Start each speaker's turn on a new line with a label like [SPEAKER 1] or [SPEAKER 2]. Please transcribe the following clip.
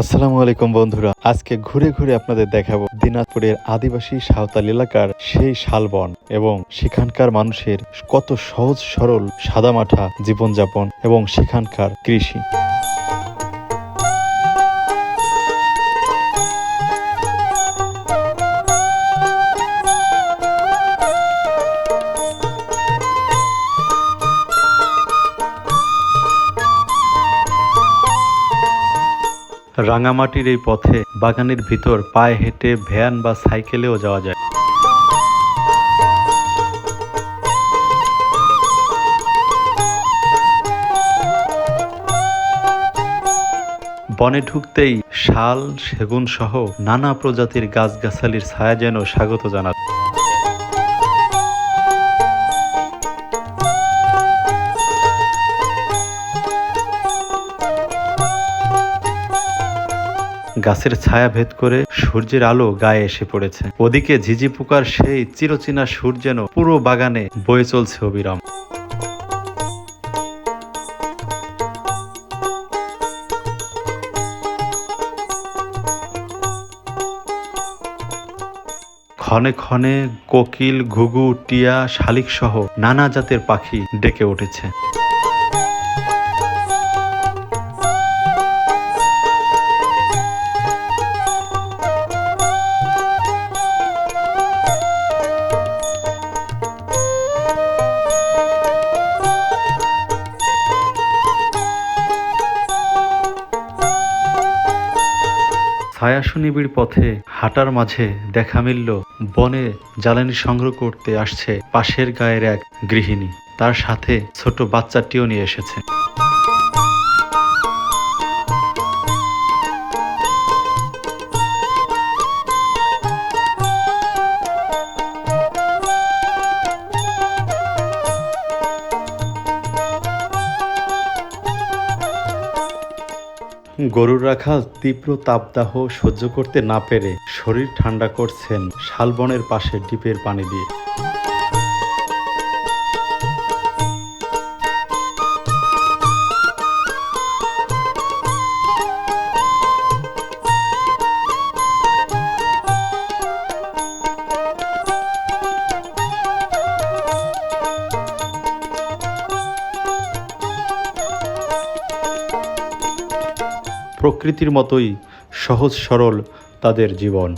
[SPEAKER 1] আসসালামু আলাইকুম বন্ধুরা, আজকে ঘুরে ঘুরে আপনাদের দেখাবো দিনাজপুরের আদিবাসী সাঁওতাল এলাকার সেই শালবন এবং সেখানকার মানুষের কত সহজ সরল সাদামাঠা জীবনযাপন এবং সেখানকার কৃষি। রাঙামাটির এই পথে বাগানের ভিতর পায়ে হেঁটে ভ্যান বা সাইকেলেও যাওয়া যায়। বনে ঢুকতেই শাল সেগুন সহ নানা প্রজাতির গাছগাছালির ছায়া যেন স্বাগত জানাত গাছের ছায়া ভেদ করে সূর্যের আলো গায়ে এসে পড়েছে। ওদিকে ঝিঝি পোকার সেই চিরচেনা সুর যেন পুরো বাগানে বয়ে চলছে অবিরাম। ক্ষণে ক্ষণে কোকিল, ঘুঘু, টিয়া শালিক সহ নানা জাতের পাখি ডেকে উঠেছে। ছায়াশু নিবিড় পথে হাঁটার মাঝে দেখা মিলল বনে জ্বালানি সংগ্রহ করতে আসছে পাশের গায়ের এক গৃহিণী। তার সাথে ছোট বাচ্চাটিও নিয়ে এসেছে। গরুর রাখা তীব্র তাপদাহ সহ্য করতে না পেরে শরীর ঠান্ডা করছেন শালবনের পাশে ডিপের পানি দিয়ে। প্রকৃতির মতোই সহজ সরল তাদের জীবন।